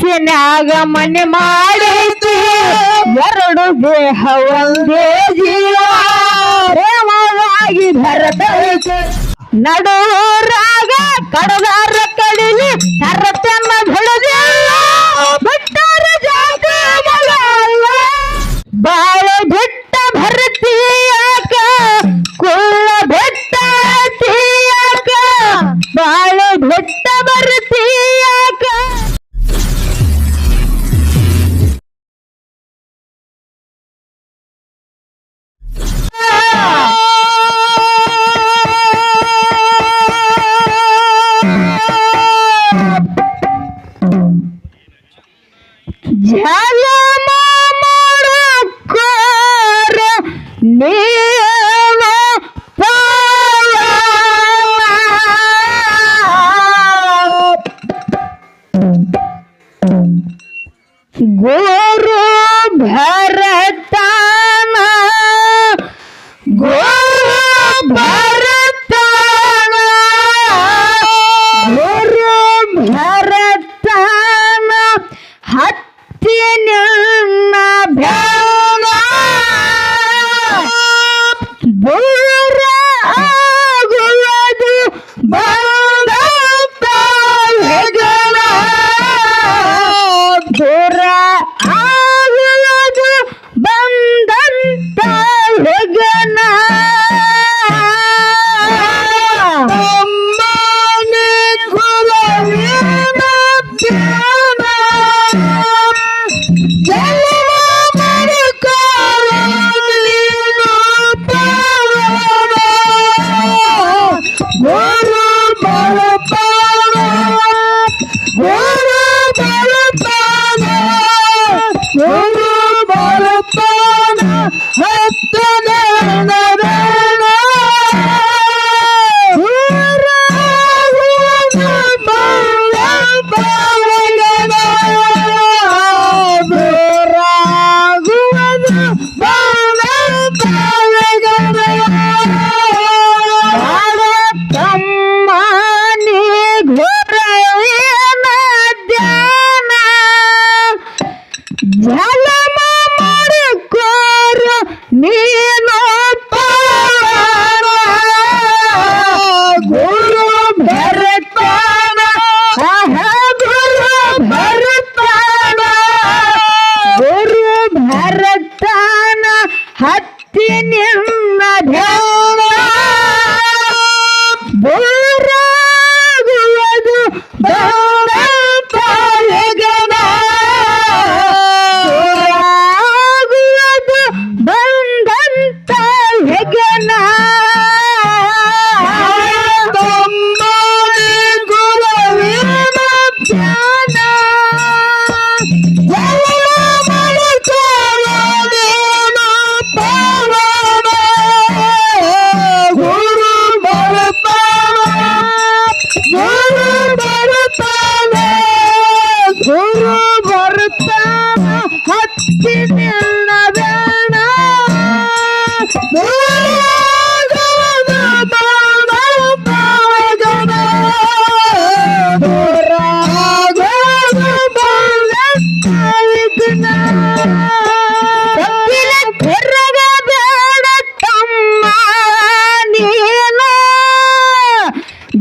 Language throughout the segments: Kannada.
ಮನಸ್ಸಿನಾಗ ಮನೆ ಮಾಡಿತು. ಎರಡು ದೇಹ ಒಂದೇ ಜೀವಾಗಿ ಪ್ರೇಮವಾಗಿ ನಡೋರಾಗ ನಡೂರಾಗ ಕಡದಾರ ಕಡಿಲಿ ತರತನ್ನ ಬೆಳೆದೇ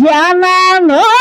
Yeah, man.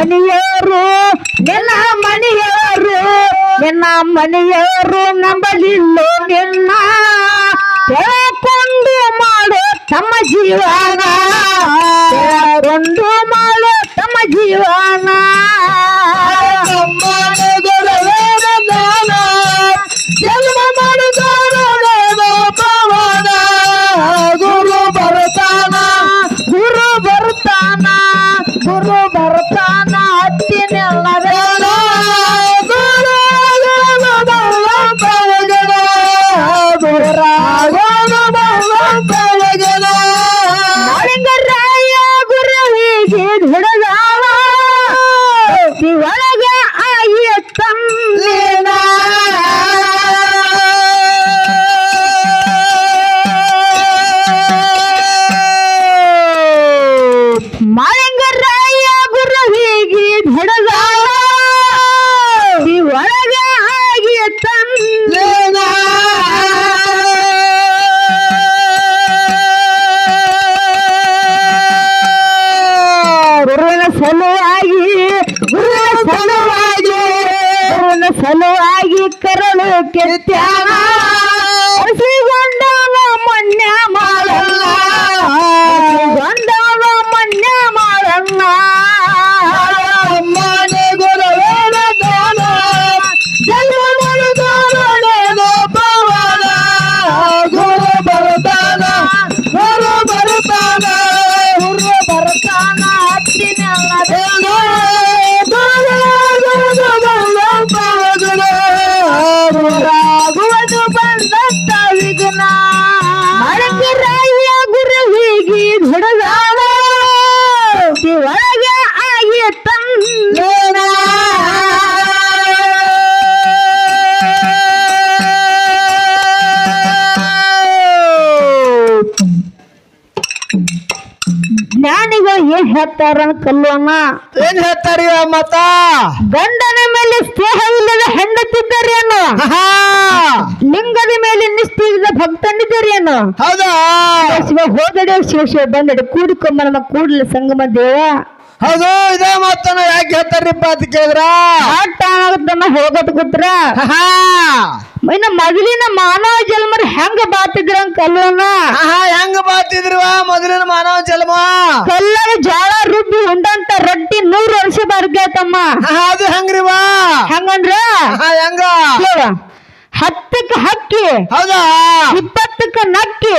ಮನೆಯವರು ನಿನ್ನ ಮನೆಯವರು ನಿನ್ನ ಮನೆಯವರು ನಂಬಲಿಲ್ಲ ನಿನ್ನ. ಕೊಂಡು ಮಾಡು ತಮ್ಮ ಜೀವನ. ಕೊಂಡು ಮಾಡು ತಮ್ಮ ಜೀವನ. ಕರಳು ಹೇಳ್ತಾರ ಅಣ್ಣ ಏನ್ ಹೇಳ್ತಾರಿ ಮತ? ಗಂಡನ ಮೇಲೆ ಸ್ನೇಹವಿಲ್ಲದ ಹೆಂಡತಿದ್ದರೇನು! ಲಿಂಗದ ಮೇಲೆ ನಿಷ್ಠಿಲ್ಲದ ಭಕ್ತನಿದ್ದರೇನು ಹೌದಾ? ಶಿವ ಹೋದಡೆ ಶಿವ ಶಿವ ಬಂದಡೆ ಕೂಡಿಕೊಂಬ ನಮ್ಮ ಕೂಡಲ ಸಂಗಮ ದೇವ. ಹೌದು ಇದೇ ಮಾತನ್ನ ಯಾಕೆ ಹೇಳ್ತಾರಿಪ್ಪ ಅಂತ ಕೇಳಿದ್ರ? ಆಟ ಆಗತ್ತಮ್ಮ ಹೋಗತ್! ಇನ್ನ ಮೊದಲಿನ ಮಾನವ ಜನ್ಮರು ಹೆಂಗ ಬಾತಿದ್ರ ಕಲ್ಲೋಣ ಹೆಂಗ ಬಾತಿದ್ರಿವ? ಮೊದಲಿನ ಮಾನವ ಜನ್ಮ ನೂರು ವರ್ಷ ಬರ್ಗೇತಮ್ಮ ಆಹಾ, ಅದು ಹೆಂಗ್ರಿವಾ ಹಂಗಂದ್ರ? ಹೆಂಗ? ಹತ್ತಕ್ಕ ಹಕ್ಕಿ ಹೌದಾ? ಇಪ್ಪತ್ತಕ್ಕ ನಕ್ಕಿ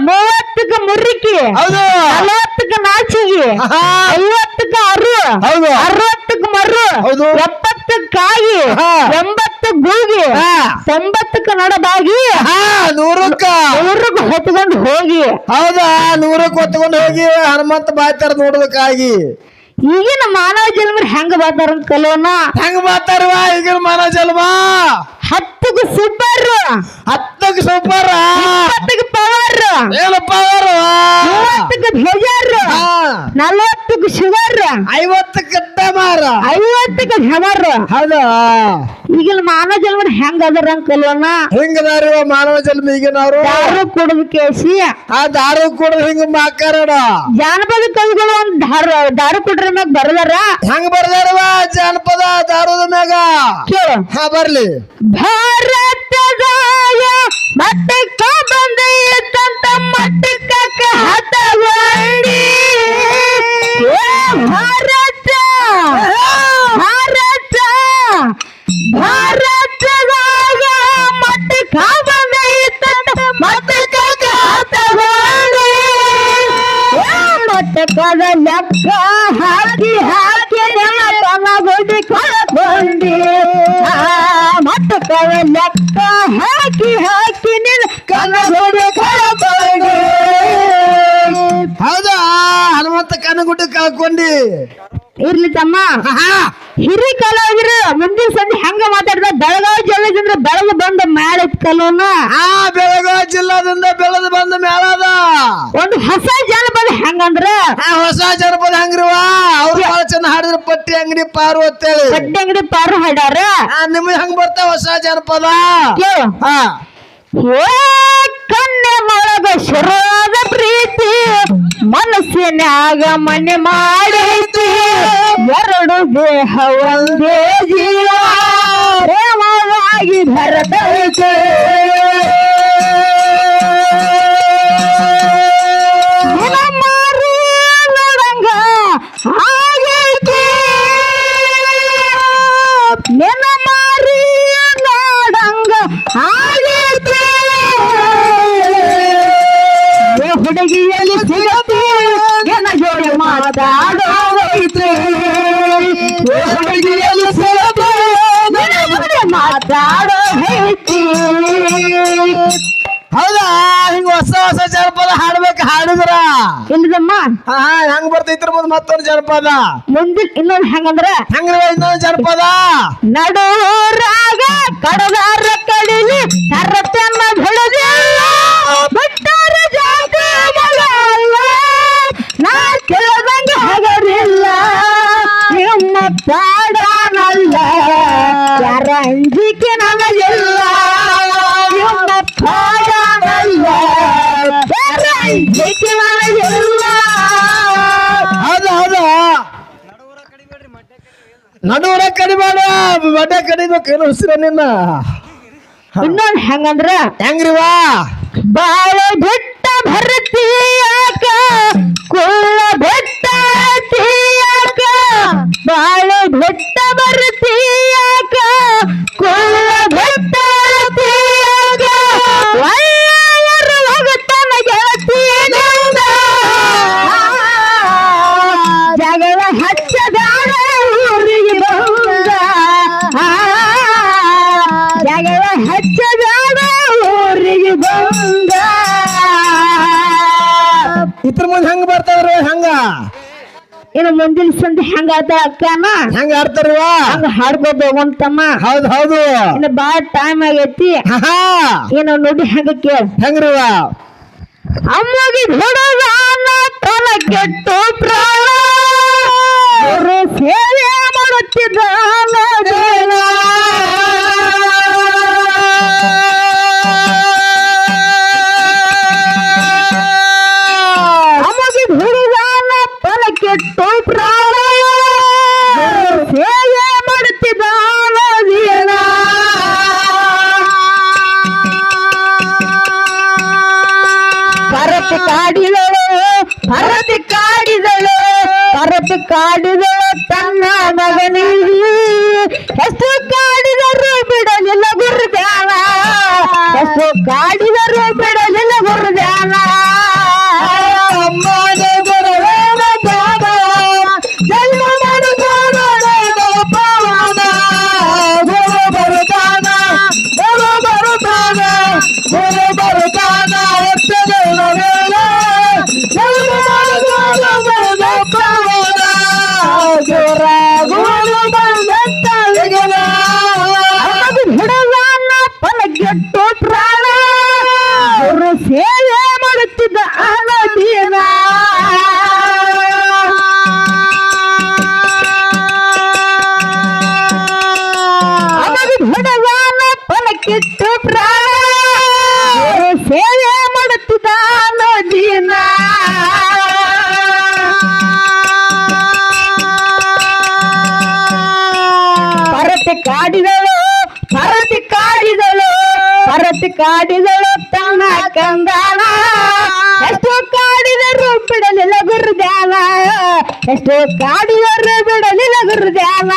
ಮೂವತ್ತಕ್ಕ ಮುರ್ರಿಕಿ ಹೌದು. ನಲವತ್ತಕ್ಕ ನಾಚಿಗಿ ಐವತ್ತಕ್ಕ ಅರು ಹೌದು. ಅರವತ್ತಕ್ಕ ಮರು ಹೌದು. ಎಪ್ಪತ್ತಕ್ಕ ಕಾಯಿ. ಎಂಬತ್ತ ಗೂಗಿ. ತೊಂಬತ್ತಕ್ಕ ನಡಬಾಗಿ ಆಹಾ, ನೂರಕ್ಕ. ನೂರಕ್ಕೆ ಹೊತ್ಕೊಂಡು ಹೋಗಿ. ಹೌದಾ? ನೂರಕ್ಕೆ ಹೊತ್ಕೊಂಡು ಹೋಗಿ ಹನುಮಂತ ಬಾಯ್ತಾರ ನೋಡೋದಕ್ಕಾಗಿ. ಈಗಿನ ಮಾನವ ಜನ್ಮರು ಹೆಂಗ ಬರ್ತಾರ ಕಲೋನ? ಹೆಂಗ್ ಬಾತಾರವ ಈಗಿನ ಮಾನವ ಜನ್ಮ? ಹತ್ತಕ್ಕೆ ಸೂಪರ್ ಹತ್ತಕ್ಕೆ ಸೂಪರ್ ಇಪ್ಪತ್ತಕ್ಕೆ ಪವರ್ ಏನು ಪವರ್ ಮೂವತ್ತಕ್ಕೆ ಬೇಜಾರ್ ನಲವತ್ತಕ್ಕೆ ಶುಗರ್ ಐವತ್ತಕ್ಕೆ ಮಾರ ಐವತ್ತಕ್ಕೆ ಹೆಮರ್. ಹೌದಾ? ಈಗಿನ ಮಾನವ ಜನ್ಮ ಹೆಂಗ ಅದರ ಕಲೋನ ಹಿಂಗದಾರಿ ಮಾನವ ಜನ್ಮ ಈಗಿನವ್ರು ದಾರು ಕುಡಿದು ಕೇಸಿ ಆ ದಾರು ಕೂಡ ಹಿಂಗ ಮಾಕಾರಣ ಜಾನಪದ ಕವಿಗಳು ಒಂದ್ ದಾರು ದಾರು ಕುಡ್ರ ಮ್ಯಾಗ ಬರದಾರ? ಹೆಂಗ ಬರ್ದಾರವ ಜಾನಪದ ದಾರುದ ಮ್ಯಾಗ? ಕೇಳು. ಹಾ ಬರ್ಲಿ. ಭಾರತ ಮಟ್ಟಕ್ಕ ಬಂದೈತಂತ ಮಟ್ಟಕ್ಕ ಭಾರತ ಭಾರತ ಹಿರಿ ಕಲಾವಿದ್ರು. ಮುಂದಿನ ಸಂಜೆ ಹೆಂಗ ಮಾತಾಡ್ದ? ಬೆಳಗಾವಿ ಜಿಲ್ಲೆದಿಂದ ಬೆಳೆದು ಬಂದ ಮ್ಯಾಲ ಕಲೋನ. ಆ ಬೆಳಗಾವಿ ಜಿಲ್ಲಾದಿಂದ ಬೆಳೆದು ಬಂದ ಮೇಳದ ಒಂದು ಹೊಸ ಜನಪದ ಹೆಂಗಂದ್ರ? ಆ ಹೊಸ ಜನಪದ ಹಂಗ್ರಿವ ಅವ್ರು ಬಹಳ ಚಂದ ಹಾಡಿದ್ರ ಪಟ್ಟಿ ಅಂಗಡಿ ಪಾರು ಅಂತೇಳಿ. ಪಟ್ಟಿ ಅಂಗಡಿ ಪಾರು ಹಾಡ್ಯಾರ? ನಿಮ್ಗೆ ಹಂಗ ಬರ್ತಾವ ಹೊಸ ಜನಪದ? ಹಾ ಏ ಒಳಗ ಶುರುವಾದ ಪ್ರೀತಿ ಮನಸ್ಸಿನಾಗ ಮನೆ ಮಾಡೈತಿ ಎರಡು ದೇಹ ಒಂದೇ ಜೀವ, ಪ್ರೇಮವಾಗಿ ಭರತೈತೆ ನಿನ ಮಾರು ಜೋಡಿ ಮಾತಾಡೋದೈತಿ ಹೌದಾ? ಹಿಂಗ ಹೊಸ ಹೊಸ ಜನಪದ ಹಾಡ್ಬೇಕು ಹಾಡಿದ್ರ? ಇಲ್ಲದಮ್ಮ ಹಾ ಹೆಂಗ್ ಬರ್ತೈತ್ರ ಮುಂದ್ ಮತ್ತೊಂದು ಜನಪದ ಮುಂದಿನ ಇನ್ನೊಂದು ಹೆಂಗಂದ್ರ? ಹೆಂಗ್ರಿವ ಇನ್ನೊಂದು ಜನಪದ ನಡುರಾಗ ಕಡದಾರ ಕಡಿಲಿ ಕರತನ್ನ ಬಿಡದಿಲ್ಲ ಬಿಟ್ಟಾರ ಜಾಗ ಮಗಲ್ಲ ನಾ ಕೇಳದಂಗ ಹಗರಿಲ್ಲ. ನಿಮ್ಮ ಪಾಡನಲ್ಲ. ಯಾರ ಅಂಜಿಕೆ ನಮಗೆಲ್ಲ ಪಾಡಲ್ಲ ಅಂಜಿಕೆ ನನಗಿಲ್ಲ ಹೌದಾ ಹೌದಾ ನಡುವರ ಕಡಿಬೇಡ ಬಡ್ಡೆ ಕಡಿಬೇಕೇನು ಏನು ಉಸಿರ ನಿನ್ನ? ಇನ್ನೊಂದು ಹೆಂಗಂದ್ರ? ಹೆಂಗ್ರಿವಾ ಬಾಳೆ ಬಿಟ್ಟ ಭರತೀಯಾಕ ಕುಳ್ಳ ಇದ್ರ ಮುಂದೆ ಹೆಂಗ್ ಬರ್ತಾವ್ರಿ ಹಂಗ? ಇನ್ನು ಮುಂದಿನ ಸಂಧಿ ಹೆಂಗಾದ ಅಕ್ಕನ? ಹೆಂಗ ಆಡ್ತಾರವಾ? ಹಂಗ ಹಾಡ್ಬೋದು ಹೋಗಂತಮ್ಮ ಹೌದ್ ಹೌದು. ಇನ್ನು ಬಾಳ ಟೈಮ್ ಆಗೈತಿ. ಹಾ ಏನು ನೋಡಿ ಹೆಂಗ ಕೇಳ. ಹೆಂಗ್ರವ? ಅಮ್ಮಗೆ ಹುಡುಗಾನ ತಲ ಕೆಟ್ಟು ಪ್ರಾಣ. ಸೇವೆ ಮಾಡುತ್ತಿದ್ದಾನ ಕಾಡಿದಳು ಭರತಿ ಕಾಡಿದಳು ಭರತಿ ಕಾಡಿದಳು ತನ್ನ ಕಂದಾನ. ಎಷ್ಟು ಕಾಡಿದರು ಬಿಡಲಿಲ್ಲ ಗುರುದ್ಯಾನ ಎಷ್ಟು ಕಾಡಿದರು ಬಿಡಲಿಲ್ಲ ಗುರುದ್ಯಾನ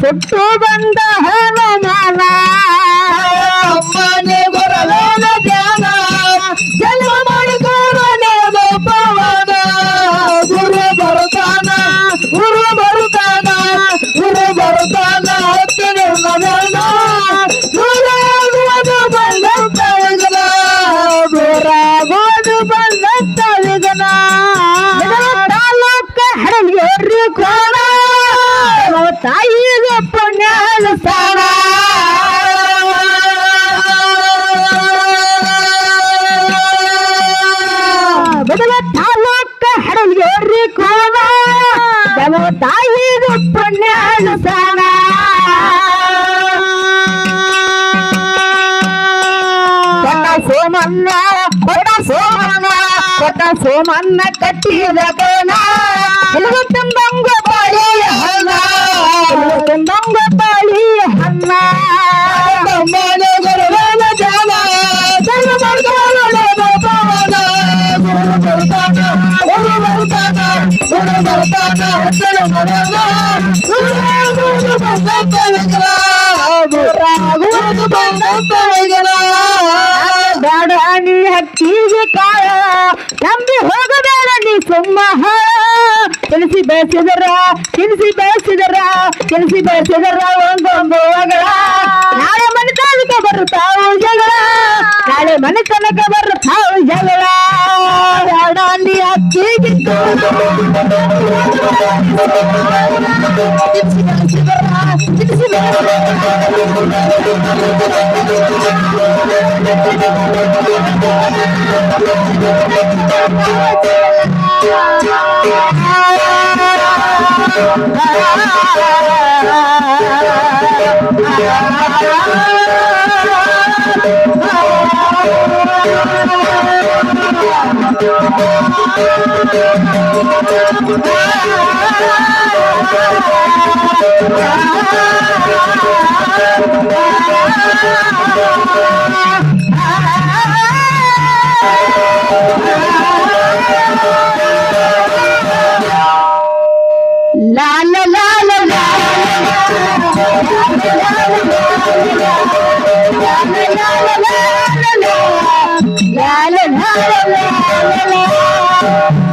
ಸುಟ್ಟು ಬಂದ ಹನುಮಾನ. ತಾಲೂಕ ಹಡಗೇರಿ ಕೋಣ ನಮ್ಮ ತಾಯಿಗೆ ಪುಣ್ಯದ ಸ್ಥಾನ ಕೊಟ್ಟ ಸೋಮನ್ನ ಕೊಟ್ಟ ಸೋಮನ್ನ ಕೊಟ್ಟ ಸೋಮನ್ನ ಕಟ್ಟಿದ ಕೋಣ ಎಲುಗು ಬೇಡ ನೀ ಹಕ್ಕಿಗೆ ಕಾಯ ನಂಬಿ ಹೋಗಬೇಡ ನೀ ಸುಮ್ಮ ತಿಳಿಸಿ ಬೆಳೆಸಿದರ ತಿಳಿಸಿ ಬೆಳೆಸಿದರ ತಿಳಿಸಿ ಬೆಳೆಸಿದರ ಒಂದೊಂದು ನಾಳೆ ಮನೆ ತನಕ ಬರುತ್ತಾವು ಜಗಳ ನಾಳೆ ಮನೆ ತನಕ ಬರುತ್ತಾವು ಜಗಳ ಬೇಡ ನೀ ಹಕ್ಕಿಗೆ ಕಾಳ ತಿಳಿಸಿ ಬೆಳೆಸಿದರ la la la